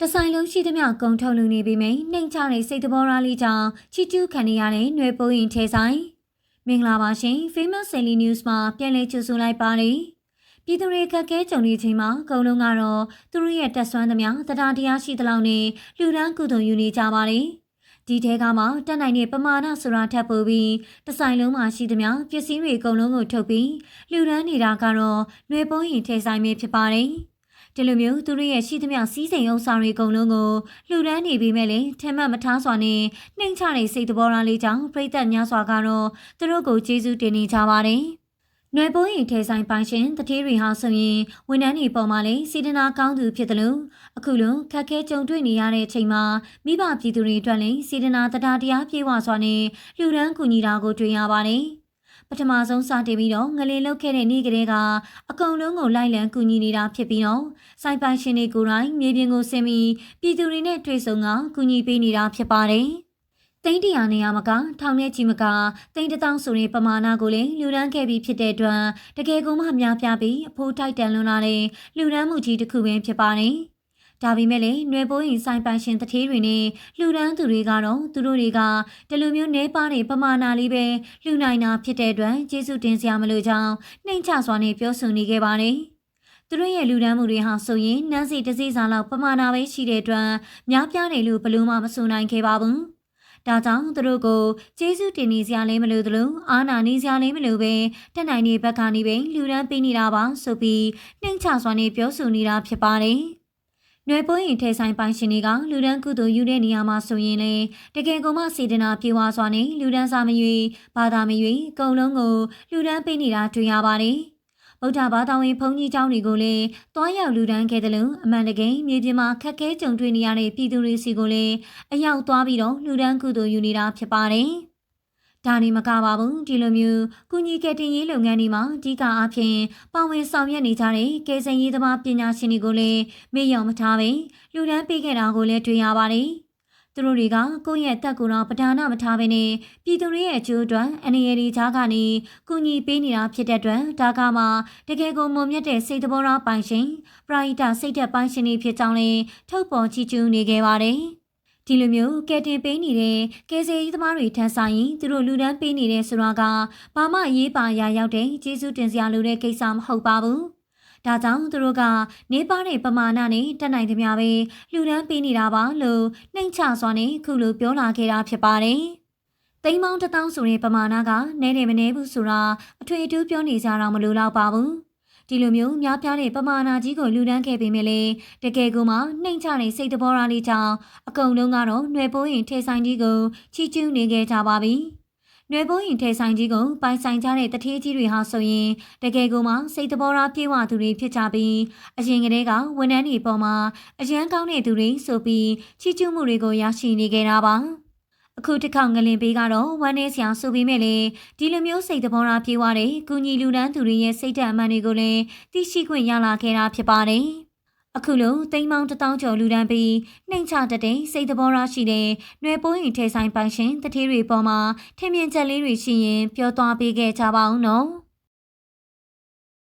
တဆိုင်လုံးရှိသမျှကုံထုတ်လူနေပေမယ့်နှိမ်ချတဲ့စိတ်သဘောထားလေးကြောင့်ချီကျူးခံနေရတဲ့ຫນွေပိုးရင်ထဲဆိုင်မင်္ဂလာပါရှင် Famous Daily News မှာပြန်လည်ကြိုဆိုလိုက်ပါတယ်ပြည်သူတွေခက်ခဲကြုံနေချိန်မှာအကုန်လုံးကတော့သူတို့ရဲ့တက်ဆွမ်းသမျှတရားတရားရှိသလောက်နဲ့လူဒန်းကုသိုလ်ယူနေကြပါတယ်ဒီထဲကမှတက်နိုင်တဲ့ပမာဏဆိုတာထပ်ပို့ပြီးတဆိုင်လုံးမှာရှိသမျှပစ္စည်းတွေအကုန်လုံးကိုထုတ်ပြီးလူဒန်းနေတာကတော့ຫນွေပိုးရင်ထဲဆိုင်ပဲဖြစ်ပါတယ် ဒီလိုမျိုးသူတို့ရဲ့ရှိသမျှစီးစိမ်ဥစ္စာတွေအကုန်လုံးကိုလှူဒန်းနေပြီးမဲ့လေထင်မှတ်မထားစွာနဲ့နှိမ်ချတဲ့စိတ်သဘောထားလေးကြောင့်ပြိသက်များစွာကတော့သူတို့ကိုကျေးဇူးတင်နေကြပါတယ်။နှွယ်ပိုးရင်ထဲဆိုင်ပိုင်ရှင်တတိရီဟာဆိုရင်ဝန်ထမ်းတွေပေါ်မှာလည်းစီဒနာကောင်းသူဖြစ်တယ်လို့အခုလိုခက်ခဲကြုံတွေ့နေရတဲ့အချိန်မှာမိဘပြည်သူတွေအတွက်လည်းစီဒနာတရားတရားပြေဝစွာနဲ့လှူဒန်းကူညီတာကိုတွေ့ရပါတယ်။ ပထမဆုံးစတင်ပြီးတော့ငလင်လုတ်ခဲ့တဲ့နေ့ကလေးကအကုန်လုံးကိုလိုက်လံကူညီနေတာဖြစ်ပြီးတော့စိုက်ပိုင်ရှင်တွေကိုယ်တိုင်မြေပြင်ကိုဆင်းပြီးပြည်သူတွေနဲ့တွေ့ဆုံကကူညီပေးနေတာဖြစ်ပါတယ်။သိန်းတရာနေရာမကထောင်ထဲကြီးမကသိန်းတစ်သောင်းဆိုတဲ့ပမာဏကိုလည်းလူဒန်းခဲ့ပြီးဖြစ်တဲ့အတွက်တကယ်ကိုမှများပြားပြီးအဖိုးထိုက်တန်လွန်လာတဲ့လူဒန်းမှုကြီးတစ်ခုပဲဖြစ်ပါတယ်။ ဒါပေမဲ့လည်းຫນွေပိုးရင်ဆိုင်ပိုင်ရှင်တထေးတွေနဲ့လှူဒန်းသူတွေကတော့သူတို့တွေကဒီလိုမျိုးနေပါတဲ့ပမာဏလေးပဲလှူနိုင်တာဖြစ်တဲ့အတွက်ကျေးဇူးတင်စရာမလိုကြောင်းနှိမ်ချစွာနဲ့ပြောဆိုနေခဲ့ပါတယ်။သူတို့ရဲ့လူဒန်းမှုတွေဟာဆိုရင်နန်းစီတစ်စီးစာလောက်ပမာဏပဲရှိတဲ့အတွက်များပြားတယ်လို့ဘယ်လို့မှမဆိုနိုင်ခဲ့ပါဘူး။ဒါကြောင့်သူတို့ကိုကျေးဇူးတင်နေစရာလည်းမလိုသလိုအာနာနေစရာလည်းမလိုပဲတက်နိုင်တဲ့ဘက်ကနေပဲလူဒန်းပေးနေတာပါဆိုပြီးနှိမ်ချစွာနဲ့ပြောဆိုနေတာဖြစ်ပါတယ်။ နွယ်ပွင့်ရင်ထဲဆိုင်ပိုင်ရှင်တွေကလူဒန်းကုသိုလ်ယူတဲ့နေရာမှာဆိုရင်လေတကယ်ကိုမှစေတနာပြေဝစွာနဲ့လူဒန်းစာမရွေဘာသာမရွေအကုန်လုံးကိုလူဒန်းပေးနေတာတွေ့ရပါတယ်ဗုဒ္ဓဘာသာဝင်ဘုန်းကြီးကျောင်းတွေကိုလည်းတွားရောက်လူဒန်းခဲ့တယ်လို့အမှန်တကယ်မြေပြင်မှာခက်ခဲကြုံတွေ့နေရတဲ့ပြည်သူတွေစီကိုလည်းအရောက်သွားပြီးတော့လူဒန်းကုသိုလ်ယူနေတာဖြစ်ပါတယ်။ ဒါနေမကပါဘူးဒီလိုမျိုးကုညီကယ်တင်ရေးလုပ်ငန်းတွေမှာအဓိကအားဖြင့်ပါဝင်ဆောင်ရွက်နေကြတဲ့ကယ်ဆယ်ရေးသမားပညာရှင်တွေကိုလည်းမေ့လျော့မထားပဲလူဒန်းပေးခဲ့တာကိုလည်းတွေ့ရပါတယ်သူတို့တွေကကိုယ့်ရဲ့တက်ကူတော့ပဒါနမထားဘဲနဲ့ပြည်သူတွေရဲ့အကျိုးအတွက်အနေရည်ကြားကနေကုညီပေးနေတာဖြစ်တဲ့အတွက်ဒါကမှတကယ်ကိုမုံမြတ်တဲ့စိတ်သဘောထားပိုင်ရှင်ပရိဒစိတ်သက်ပိုင်ရှင်တွေဖြစ်ကြောင်းလည်းထုတ်ပေါ်ချီးကျူးနေခဲ့ပါတယ်။ ဒီလိုမျိုးကယ်တင်ပေးနေတဲ့ကယ်ဆယ်ရေးသမားတွေထမ်းဆိုင်ရင်သူတို့လူဒန်းပေးနေတဲ့ဆိုတာကဘာမှအရေးပါရာရောက်တဲ့ကျေးဇူးတင်စရာလိုတဲ့ကိစ္စမဟုတ်ပါဘူး။ဒါကြောင့်သူတို့ကနေပါတဲ့ပမာဏနဲ့တက်နိုင်သမျှပဲလူဒန်းပေးနေတာပါလို့နှိမ်ချစွာနဲ့ခုလိုပြောလာခဲ့တာဖြစ်ပါတယ်။သိန်းပေါင်းတစ်သောင်းဆိုတဲ့ပမာဏကနဲတယ်မနေဘူးဆိုတာအထွေအထူးပြောနေကြတော့မလို့တော့ပါဘူး။ ဒီလိုမျိုးများပြားတဲ့ပမာဏကြီးကိုလူဒန်းခဲ့ပေမဲ့လည်းတကယ်ကိုမှနှိမ်ချတဲ့စိတ်တဘောရာလေးကြောင့်အကုန်လုံးကတော့ຫນွေပိုးရင်ထဲဆိုင်ကြီးကိုချီးကျူးနေခဲ့ကြပါပြီ။ຫນွေပိုးရင်ထဲဆိုင်ကြီးကိုပိုင်ဆိုင်ကြတဲ့တထေးကြီးတွေဟာဆိုရင်တကယ်ကိုမှစိတ်တဘောရာပြေဝသူတွေဖြစ်ကြပြီးအရင်ကတည်းကဝန်ထမ်းတွေပေါ်မှာအရန်ကောင်းတဲ့သူတွေဆိုပြီးချီးကျူးမှုတွေကိုရရှိနေကြတာပါ။ အခုတစ်ခေါက်ငလင်ပေးကတော့ဝမ်းနေစရာဆိုပြီးမဲ့လေဒီလိုမျိုးစိတ်သဘောထားပြေးသွားတဲ့ကုညီလူတန်းသူတွေရဲ့စိတ်ဓာတ်အမှန်တွေကိုလည်းသိရှိခွင့်ရလာခဲ့တာဖြစ်ပါတယ်။အခုလိုတိမ်မောင်တထောင်ကျော်လူတန်းပြီးနှိမ်ချတတဲ့စိတ်သဘောထားရှိတဲ့ຫນွေပိုးရင်ထဲဆိုင်ပိုင်ရှင်တထေးတွေပေါ်မှာထင်မြင်ချက်လေးတွေရှိရင်ပြောသွားပေးခဲ့ကြပါဦးနော်။